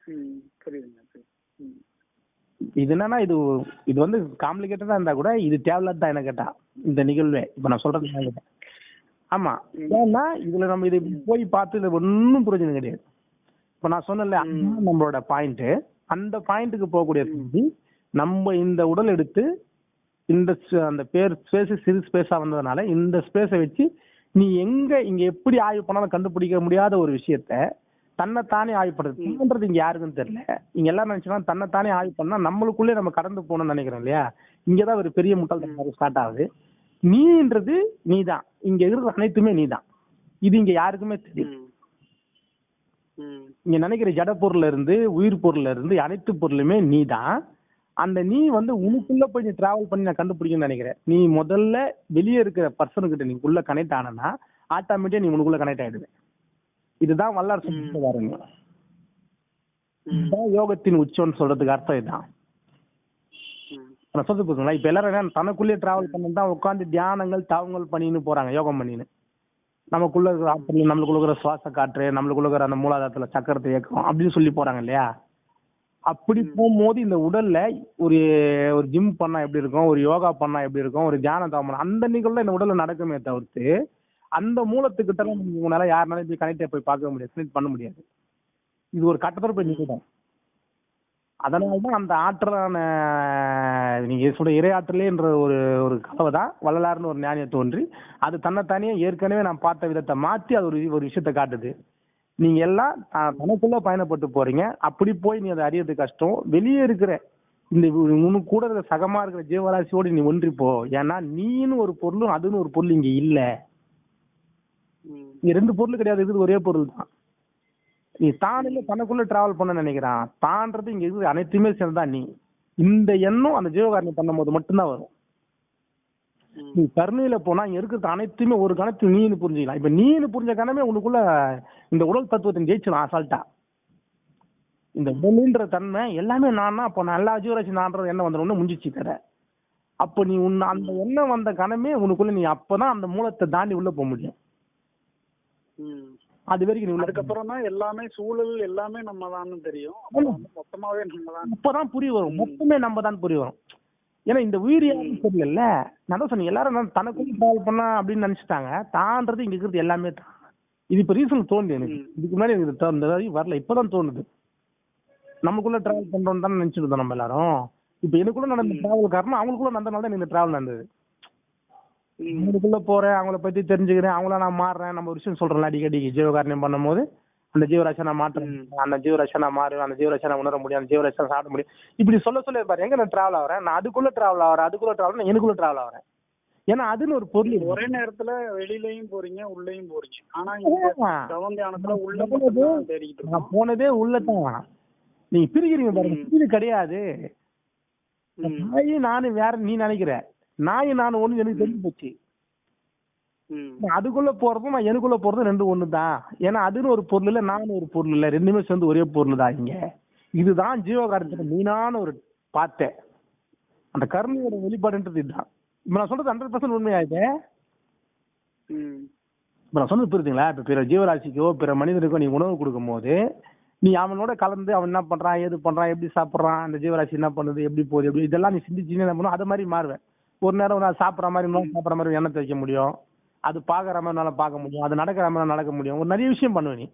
புரியுதுங்க புரியுது. ம், இது என்னன்னா இது இது வந்து காம்ப்ளிகேட்டடா இருந்தா கூட இது தேவையில்லாத தான் என்ன கேட்டா இந்த நிகழ்வே. இப்ப நான் சொல்றது. ஆமா. ஏன்னா இதுல நம்ம இது போய் பார்த்து இது ஒன்னும் பிரயோஜனம் கிடையாது இப்ப நான் அதுதான் நம்மளோட பாயிண்ட் அந்த பாயிண்ட்டுக்கு போகக்கூடிய நம்ம இந்த உடல் எடுத்து இந்த அந்த பேர் ஸ்பேஸ் சிறு ஸ்பேஸா வந்ததுனால இந்த ஸ்பேஸை வச்சு நீ எங்க இங்க எப்படி ஆய்வு பண்ணாலும் கண்டுபிடிக்க முடியாத ஒரு விஷயத்த தன்னைத்தானே ஆய்வு பண்றது இங்க யாருக்குன்னு தெரியல. இங்க எல்லாம் நினைச்சோம்னா தன்னைத்தானே ஆய்வு பண்ணா நம்மளுக்குள்ளே நம்ம கடந்து போகணும்னு நினைக்கிறோம் இல்லையா? இங்கதான் ஒரு பெரிய முட்டாள்தனம் ஸ்டார்ட் ஆகுது. நீன்றது நீதான். இங்க இருக்கிற அனைத்துமே நீதான். இது இங்க யாருக்குமே தெரியும். இங்க நினைக்கிற ஜட பொருள்ல இருந்து உயிர் பொருள்ல இருந்து அனைத்து பொருளுமே நீ தான் அந்த நீ வந்து உனக்குள்ள போய் நீ டிராவல் பண்ணி நான் கண்டுபிடிக்கணும்னு நினைக்கிறேன். நீ முதல்ல வெளியே இருக்கிற பர்சன் கிட்ட நீ உள்ள கனெக்ட் ஆனனா ஆட்டோமேட்டிக்கா நீ உனக்குள்ள கனெக்ட் ஆயிடுது இதுதான் வல்லார். இதுதான் யோகத்தின் உச்சம்னு சொல்றதுக்கு அர்த்தம் இதுதான். நான் சொல்றது புரியுதுங்களா இப்ப எல்லாரும் என்ன தனக்குள்ளேயே டிராவல் பண்ணி தான் உட்காந்து தியானங்கள் தவங்கள் பண்ணின்னு போறாங்க யோகம் பண்ணின்னு. நமக்குள்ள இருக்கிற ஆற்றல் நம்மளுக்குள்ள இருக்கிற சுவாச காற்று நம்மளுக்குள்ள இருக்கிற அந்த மூலாதாரத்துல சக்கரத்தை இயக்கம் அப்படின்னு சொல்லி போறாங்க இல்லையா? அப்படி போகும்போது இந்த உடல்ல ஒரு ஒரு ஜிம் பண்ணா எப்படி இருக்கும்? ஒரு யோகா பண்ணா எப்படி இருக்கும்? ஒரு தியானம் தவம் அந்த நிகழ்வுல இந்த உடல்ல நடக்குமே தவிர்த்து அந்த மூலத்துக்கிட்ட உங்களால யாருனாலும் போய் கனெக்ட் போய் பார்க்க முடியாது கனெக்ட் பண்ண முடியாது. இது ஒரு கட்டத்தோட போய் நிற்கும் அதனால்தான் அந்த ஆற்றலான நீங்க சொல்ற இரையாற்றலேன்ற ஒரு ஒரு கலவை தான் வள்ளலார்னு ஒரு ஞானியை தோன்றி அது தன்னைத்தானே ஏற்கனவே நான் பார்த்த விதத்தை மாத்தி அது ஒரு ஒரு விஷயத்தை காட்டுது. நீங்க எல்லாம் தனக்குள்ள பயணப்பட்டு போறீங்க. அப்படி போய் நீ அதை அறியறது கஷ்டம். வெளியே இருக்கிற இந்த உனக்கு கூட இருக்கிற சகமா இருக்கிற ஜீவராசியோடு நீ ஒன்றி போ. ஏன்னா நீன்னு ஒரு பொருளும் அதுன்னு ஒரு பொருள் இங்க இல்லை. இங்க ரெண்டு பொருள் கிடையாது இது ஒரே பொருள் தான். நீ தானில தனக்குள்ள டிராவல் பண்ண நினைக்கிறான். தான்றது இங்க இருக்குது அனைத்துமே சேர்ந்தா நீ. இந்த எண்ணம் அந்த ஜீவகாரணம் பண்ணும்போது மட்டும்தான் வரும். நீ கருணையில போனா இங்க இருக்கிறது அனைத்துமே ஒரு கணத்து நீன்னு புரிஞ்சுக்கலாம். இப்ப நீன்னு புரிஞ்ச கணமே உனக்குள்ள இந்த உடல் தத்துவத்தை ஜெயிச்சிடும் அசால்ட்டா இந்த உடல்ன்ற தன்மை எல்லாமே நான் அப்போ நான் எல்லா ஜீவராசி நான்றது எண்ணம் வந்துடும்? முடிஞ்சிச்சு கடை அப்போ நீ உன் அந்த எண்ணம் வந்த கணமே உனக்குள்ள நீ அப்பதான் அந்த மூலத்தை தாண்டி உள்ள போக முடியும். அது வரைக்கும் அதுக்கப்புறம் தான் எல்லாமே சூழல் எல்லாமே நம்ம தான் தெரியும் மொத்தமாவே நம்ம தான் அப்பதான் புரிய வரும். மொத்தமே நம்ம தான் புரிய வரும். ஏன்னா இந்த உயிர் யாருன்னு தெரியல நான் தான் சொன்னேன் எல்லாரும் நான் தனக்குள்ள டிராவல் பண்ணா அப்படின்னு நினைச்சிட்டாங்க. தான்றது இங்க இருக்கிறது எல்லாமே தான். இது இப்ப ரீசன் தோணுது எனக்கு. இதுக்கு முன்னாடி எனக்கு இந்த வரி வரல. இப்பதான் தோணுது. நமக்குள்ள டிராவல் பண்றோம் தானே நினைச்சிட்டு இருந்தோம் நம்ம எல்லாரும். இப்ப எனக்குள்ள நடந்த டிராவல் காரணம் அவங்களுக்குள்ள நடந்தனால தான் இந்த டிராவல் நடந்தது. அவங்களுக்குள்ள போறேன் அவங்கள பத்தி தெரிஞ்சுக்கிறேன் அவங்கள நான் மாறுறேன் நம்ம ஒரு விஷயம் சொல்றேன் அடிக்கடி ஜீவகாரணியம் பண்ணும்போது. அந்த ஜீவராசியை நான் மாற்றேன் அந்த ஜீவராசியை நான் மாறுவேன் அந்த ஜீவராசியை நான் உணர முடியும் அந்த ஜீவராசியை நான் சாப்பிட முடியும். இப்படி சொல்ல சொல்ல பாரு எங்க நான் டிராவல் ஆகிறேன் நான் அதுக்குள்ள டிராவல் ஆகிறேன் அதுக்குள்ள டிராவல் நான் எனக்குள்ள டிராவல் ஆகிறேன் ஏன்னா அதுன்னு ஒரு பொருள். ஒரே நேரத்துல வெளியிலயும் போறீங்க உள்ளேயும் போறீங்க. ஆனா. தவந்தியானத்துல உள்ள நான் போனதே உள்ளதான் நீங்க பிரிக்கிறீங்க பாருங்க இது கிடையாது. ம். நாய் நானு வேற நீ நினைக்கிற. நாய் நான் ஒண்ணு எனக்கு தெரிஞ்சு போச்சு. அதுக்குள்ள போறதும் நான் எனக்குள்ள போறதும் ரெண்டு ஒண்ணு தான் ஏன்னா அதுன்னு ஒரு பொருள் இல்ல நானும் ஒரு பொருள் இல்ல. ரெண்டுமே சேர்ந்து ஒரே பொருள் தான் இங்க. இதுதான் ஜீவகாரத்துல மீனான ஒரு பாத்தை. அந்த கருணையோட வெளிப்பாடுன்றது இதுதான். இப்ப நான் சொல்றது ஹண்ட்ரட் பர்சன்ட் உண்மையா இது? ம். இப்ப நான் சொன்னது புரியுதுங்களா? இப்ப பிற ஜீவராசிக்கோ பிற மனிதனுக்கோ நீ உணவு கொடுக்கும்போது நீ அவனோட கலந்து அவன் என்ன பண்றான் ஏது பண்றான் எப்படி சாப்பிடுறான் அந்த ஜீவராசி என்ன பண்ணுது எப்படி போகுது எப்படி இதெல்லாம் நீ சிந்திச்சு என்ன பண்ணும்? அது மாதிரி மாறுவேன். ஒரு நேரம் நான் சாப்பிடுற மாதிரி இன்னொரு சாப்பிடுற மாதிரி எண்ணத்தை வைக்க முடியும். அது பாக்குற மாதிரி என்னால பார்க்க முடியும். அது நடக்கிற மாதிரி நடக்க முடியும். ஒரு நிறைய விஷயம் பண்ணுவேன் நீ.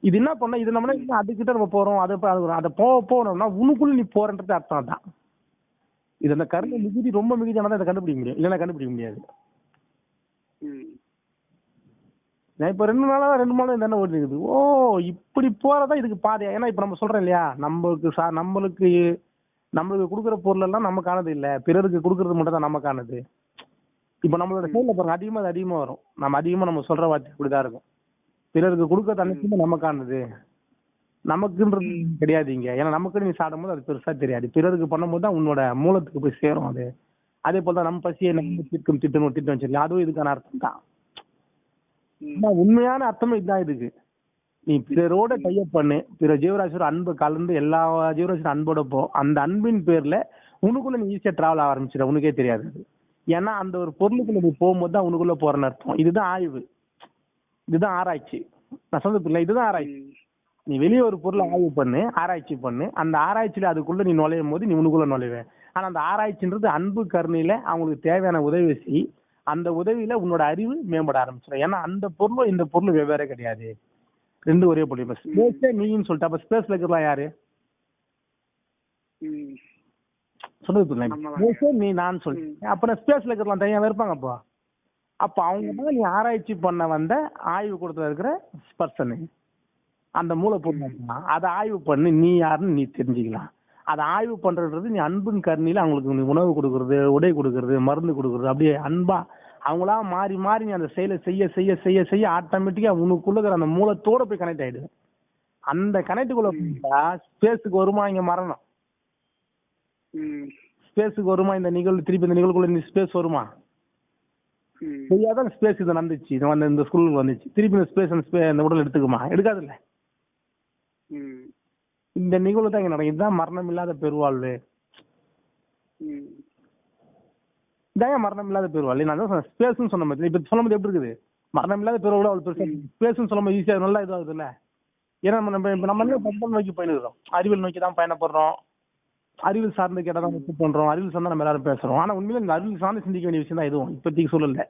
இது என்ன பண்ண இது நம்ம அதுக்கிட்ட நம்ம போறோம். அதை அது- போக போனோம்னா உனக்குள்ள நீ போறன்றது அர்த்தம் தான் இது அந்த கருணை மிகுதி ரொம்ப மிகுதியானதான் இதை கண்டுபிடிக்க முடியும். இல்லைன்னா கண்டுபிடிக்க முடியாது. நான் இப்ப ரெண்டு நாளா ரெண்டு மாதம் தானே ஓடி இருக்குது. ஓ இப்படி போறதா இதுக்கு பாதையா? ஏன்னா இப்ப நம்ம சொல்றோம் இல்லையா? நம்மளுக்கு சா நம்மளுக்கு நம்மளுக்கு கொடுக்குற பொருள் எல்லாம் நமக்கானது இல்ல. பிறருக்கு கொடுக்கறது மட்டும் தான் நமக்கானது. இப்ப நம்மளோட செயல்ல பாருங்க அதிகமா அது அதிகமா வரும். நம்ம அதிகமா நம்ம சொல்ற வார்த்தை இப்படிதான் இருக்கும். பிறருக்கு கொடுக்கறது அனைத்துமே நமக்கானது. நமக்குன்றது கிடையாது இங்க. ஏன்னா நமக்கு நீ சாப்பிடும் அது பெருசா தெரியாது. பிறருக்கு பண்ணும்போது தான் உன்னோட மூலத்துக்கு போய் சேரும் அது. அதே போல தான் நம்ம பசியை நம்ம தீர்க்கும் திட்டணும் திட்டம் வச்சிருக்கோம் அதுவும் இதுக்கான அர்த்தம் தான் உண்மையான அர்த்தமே இதுதான் இதுக்கு. நீ பிறரோட டைப் பண்ணு. பிற ஜீவராசியோட அன்பு கலந்து எல்லா ஜீவராசியோட அன்போட போ. அந்த அன்பின் பேர்ல உனக்குள்ள நீ ஈஸியா டிராவல் ஆக ஆரம்பிச்சிட உனக்கே தெரியாது ஏன்னா அந்த ஒரு பொருளுக்குள்ள நீ போகும்போது தான் உனக்குள்ள போறன்னு அர்த்தம். இதுதான் ஆய்வு. இதுதான் ஆராய்ச்சி. நான் சொல்றது இல்லை இதுதான் ஆராய்ச்சி. நீ வெளியே ஒரு பொருளை ஆய்வு பண்ணு ஆராய்ச்சி பண்ணு. அந்த ஆராய்ச்சியில அதுக்குள்ள நீ நுழையும் போது நீ உனக்குள்ள நுழைவே. ஆனா அந்த ஆராய்ச்சின்றது அன்பு கருணையில அவங்களுக்கு தேவையான உதவி செய். அந்த உதவியில உன்னோட அறிவு மேம்பட ஆரம்பிச்சிடும் ஏன்னா அந்த பொருளும் இந்த பொருளும் வெவ்வேறு கிடையாது. ரெண்டு ஒரே இப்ப ஸ்பேஸே நீன்னு சொல்லிட்டு அப்ப ஸ்பேஸ்ல இருக்கிறலாம் யாரு. சொல்லுது. ஸ்பேஸே நீ நான் சொல்லிட்டேன் அப்புறம் ஸ்பேஸ்ல இருக்கிறலாம் தனியா இருப்பாங்க அப்போ. அப்ப அவங்க தான் நீ ஆராய்ச்சி பண்ண வந்த ஆய்வு கூடத்துல இருக்கிற பர்சனு அந்த மூலப்பொருள் அதை ஆய்வு பண்ணி நீ யாருன்னு நீ தெரிஞ்சுக்கலாம். அதை ஆய்வு பண்றது நீ அன்பின் கருணியில அவங்களுக்கு உணவு கொடுக்கறது உடை கொடுக்கறது மருந்து கொடுக்கறது அப்படியே அன்பா அவங்களா மாறி மாறி நீ அந்த செயலை செய்ய செய்ய செய்ய செய்ய ஆட்டோமேட்டிக்கா உனக்குள்ள அந்த மூலத்தோட போய் கனெக்ட் ஆயிடுது. அந்த கனெக்டுக்குள்ள ஸ்பேஸுக்கு வருமா இங்க மரணம்? ஸ்பேஸுக்கு வருமா இந்த நிகழ்வு திருப்பி இந்த நிகழ்வுக்குள்ள இந்த ஸ்பேஸ் வருமா? தெரியாத ஸ்பேஸ் இது நடந்துச்சு? இது வந்து இந்த ஸ்கூலுக்கு வந்துச்சு. திருப்பி இந்த ஸ்பேஸ் அந்த ஸ்பே அந்த உடல் எடுத்துக்குமா? எடுக்காதுல்ல? இந்த நிகழ்வு தான் இங்க நடக்கும் இதுதான் மரணம் இல்லாத பெருவாழ்வு. ம். இதான் மரணம் இல்லாத பெருவாழ்வு நான் தான் ஸ்பேஸ்னு சொன்ன மாதிரி. இப்ப சொல்லும் போது எப்படி இருக்குது? மரணம் இல்லாத பெருவாழ்வு அவ்வளவு பெருசா ஸ்பேஸ்னு சொல்லும் போது ஈஸியா நல்லா இதுவாகுது இல்ல ஏன்னா நம்ம நம்ம இப்ப நம்ம என்ன பண்டம் நோக்கி பயணிக்கிறோம். அறிவியல் நோக்கி தான் பயணப்படுறோம். அறிவியல் சார்ந்த கேட்டா தான் ஒப்பு பண்றோம். அறிவியல் சார்ந்தா நம்ம எல்லாரும் பேசுறோம். ஆனா உண்மையில இந்த அறிவியல் சார்ந்து சிந்திக்க வேண்டிய விஷயம் தான் இதுவும். இப்போதைக்கு சூழல்ல.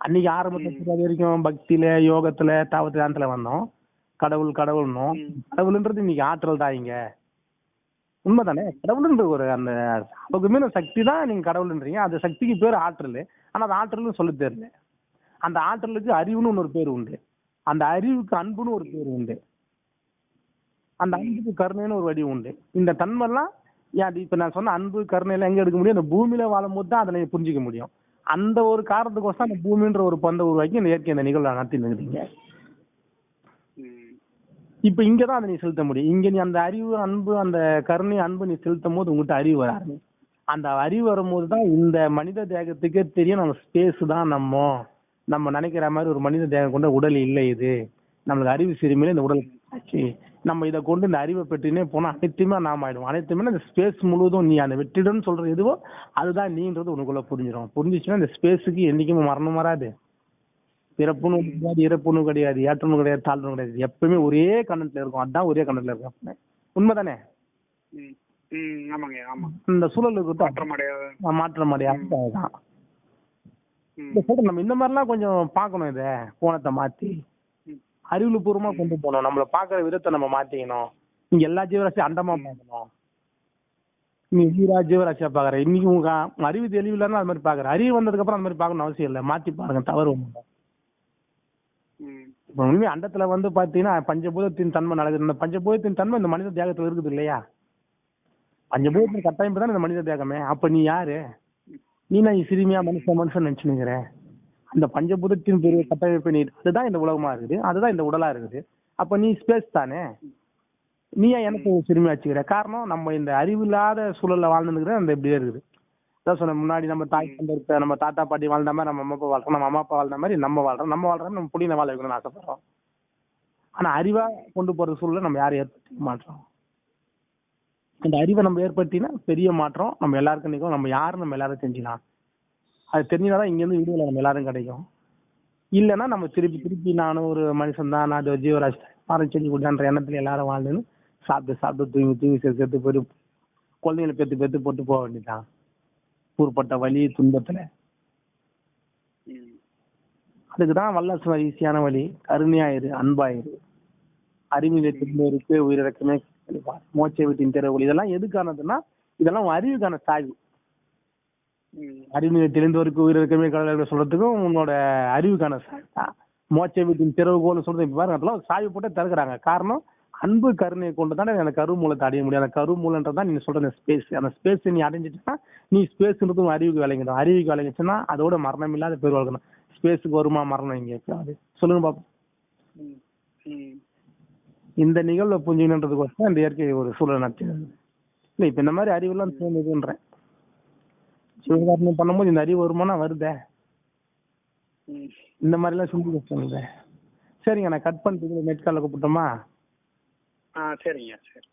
அன்னைக்கு ஆரம்பத்துல வரைக்கும் பக்தியில யோகத்துல தாவத்து தானத்துல வந்தோம். கடவுள் கடவுள்னோம். கடவுள்ன்றது இன்னைக்கு ஆற்றல் தான் இங்க. உண்மைதானே? கடவுள்ன்ற ஒரு அந்த அளவுக்கு சக்தி தான் நீங்க கடவுள்ன்றீங்க. அந்த சக்திக்கு பேர் ஆற்றல். ஆனா அது ஆற்றல்னு சொல்ல தெரியல. அந்த ஆற்றலுக்கு அறிவுன்னு ஒரு பேர் உண்டு. அந்த அறிவுக்கு அன்புன்னு ஒரு பேர் உண்டு. அந்த அன்புக்கு கருணைன்னு ஒரு வடிவம் உண்டு. இந்த தன்மைலாம் ஏன் அது இப்ப நான் சொன்ன அன்பு கருணையில எங்க எடுக்க முடியும்? அந்த பூமியில வாழும்போது தான் அதை நீங்க புரிஞ்சுக்க முடியும். அந்த ஒரு காரணத்துக்கோசம் அந்த பூமின்ற ஒரு பந்தை உருவாக்கி இந்த இயற்கை இந்த நிகழ்வு நடத்தி நிற்கிறீங்க இப்ப இங்கதான் அதை நீ செலுத்த முடியும். இங்க நீ அந்த அறிவு அன்பு அந்த கருணை அன்பு நீ செலுத்தும் போது உங்ககிட்ட அறிவு வர ஆரம்பிக்கும். அந்த அறிவு வரும்போது தான் இந்த மனித தேகத்துக்கே தெரியும் நம்ம ஸ்பேஸ் தான் நம்ம. நம்ம நினைக்கிற மாதிரி ஒரு மனித தேகம் கொண்ட உடல் இல்லை இது. நம்மளுக்கு அறிவு சிறுமையில இந்த உடல் ஆச்சு. நம்ம இதை கொண்டு இந்த அறிவை பெற்றுனே போனா அனைத்துமே நாம ஆயிடும் அனைத்துமே இந்த ஸ்பேஸ் முழுவதும் நீ அந்த வெற்றிடம்னு சொல்றது எதுவோ அதுதான் நீன்றது உனக்குள்ள புரிஞ்சிடும் புரிஞ்சிச்சுன்னா இந்த ஸ்பேஸுக்கு என்னைக்குமே மரணம் வராது. பிறப்புன்னு கிடையாது இறப்புன்னு கிடையாது ஏற்றணும் கிடையாது தாழ்வு கிடையாது. எப்பவுமே ஒரே கண்ணத்துல இருக்கும். அதான் ஒரே கண்ணத்துல இருக்கும். உண்மைதானே? இந்த சூழலுக்கு மாற்றம் மாற்றம் அடையாது அதுதான் ம். இந்த சொல்றேன் நம்ம இந்த மாதிரிலாம் கொஞ்சம் பார்க்கணும் இத கோணத்தை மாத்தி. அறிவுல பூர்வமா கொண்டு போகணும். நம்மள பாக்குற விதத்தை நம்ம மாத்திக்கணும். இங்க எல்லா ஜீவராசியும் அண்டமா பார்க்கணும். நீ ஜீவரா ஜீவராசியா பாக்குற இன்னைக்கு உங்க அறிவு தெளிவு இல்லைன்னா அது மாதிரி பாக்குற அறிவு வந்ததுக்கு அப்புறம் அந்த மாதிரி பார்க்கணும் அவசியம் இல்லை. மாத்தி பாருங்க தவறு ஒண்ணும் இல்ல. ம் இப்ப உண்மை அண்டத்துல வந்து பாத்தீங்கன்னா பஞ்சபூதத்தின் தன்மை நடக்குது இந்த பஞ்சபூதத்தின் தன்மை இந்த மனித தேகத்துல இருக்குது இல்லையா? பஞ்சபூதத்தின் கட்டாயம் தான் இந்த மனித தேகமே. அப்ப நீ யாரு? நீ நான் சிறுமியா மனுஷன் மனுஷன் நினைச்சுனுங்கிற அந்த பஞ்சபூதத்தின் பெரிய கட்டமைப்பு நீ அதுதான் இந்த உலகமா இருக்குது. அதுதான் இந்த உடலா இருக்குது. அப்ப நீ ஸ்பேஸ் தானே? நீ ஏன் எனக்கு சிறுமி வச்சுக்கிற? காரணம் நம்ம இந்த அறிவில்லாத சூழல்ல வாழ்ந்துருக்கிற அந்த இப்படியே இருக்குது. அதான் சொன்ன முன்னாடி நம்ம தாய் தந்தை நம்ம தாத்தா பாட்டி வாழ்ந்த மாதிரி நம்ம அம்மா அப்பா வாழ்றோம் நம்ம அம்மா அப்பா வாழ்ந்த மாதிரி நம்ம வாழ்றோம். நம்ம வாழ்றோம் நம்ம புள்ளின வாழ வைக்கணும்னு ஆசைப்படுறோம். ஆனா அறிவா கொண்டு போற சூழலை நம்ம யாரும் ஏற்படுத்திக்க மாட்டோம். அந்த அறிவை நம்ம ஏற்படுத்தினா பெரிய மாற்றம். நம்ம எல்லாருக்கும் நிற்கும் நம்ம யாரும் நம்ம எல்லாரும் செஞ்சுக்கலாம் அது தெரிஞ்சாதான் இங்க இருந்து வீடுகளை நம்ம எல்லாரும் கிடைக்கும். இல்லைன்னா நம்ம திருப்பி திருப்பி நானும் ஒரு மனுஷன் தான். நான் ஜீவராசி பாரம் செஞ்சு கொடுத்தான்ற எண்ணத்துல எல்லாரும் வாழ்ந்துன்னு சாப்பிட்டு சாப்பிட்டு தூங்கி தூங்கி செத்து செத்து போயிட்டு குழந்தைங்களை பெத்து பெத்து போட்டு போக வேண்டியதான் ஊர்பட்ட வழி துன்பத்துல. அதுக்குதான் அதுக்கு தான் ஈஸியான வழி கருணையாயிரு அன்பாயிரு. அறிவியலை திரும்பருக்கு உயிரிழக்கமே மோச்சை வீட்டின் திறவுகள் இதெல்லாம் எதுக்கானதுன்னா இதெல்லாம் உன் அறிவுக்கான சாவி ம் தெரிந்தவருக்கு உயிரிழக்கமே கடவுள் சொல்றதுக்கும் உன்னோட அறிவுக்கான சாவி தான் மோச்சை வீட்டின் திறவுகோல்னு சொல்றது இப்ப பாருங்க அதெல்லாம் சாவி போட்டு திறக்கிறாங்க. காரணம் அன்பு கருணையை கொண்டு தான் அந்த கருமூலத்தை அடைய முடியும். அந்த கருமூலன்றது தான் நீங்க சொல்ற அந்த ஸ்பேஸ் அந்த ஸ்பேஸ் நீ அடைஞ்சிட்டுனா நீ ஸ்பேஸ்ன்றது அறிவுக்கு விளங்கிடும் அறிவுக்கு விளங்கிச்சுன்னா அதோட மரணம் இல்லாத பேர் வளர்க்கணும். ஸ்பேஸுக்கு வருமா மரணம் இங்க? அது சொல்லுங்க பாப்போம். இந்த நிகழ்வை புரிஞ்சுக்கணுன்றதுக்கோசம் இந்த இயற்கை ஒரு சூழல் நடத்தினது இல்லை இப்போ இந்த மாதிரி அறிவுலாம் தோணுதுன்றேன். சிவகாரணம் பண்ணும்போது இந்த அறிவு வருமானம் வருதே? இந்த மாதிரிலாம் எல்லாம் சிந்திக்க சரிங்க நான் கட் பண்ணிட்டு நெட் காலில் கூப்பிட்டோமா ஆ சரிங்க சரி.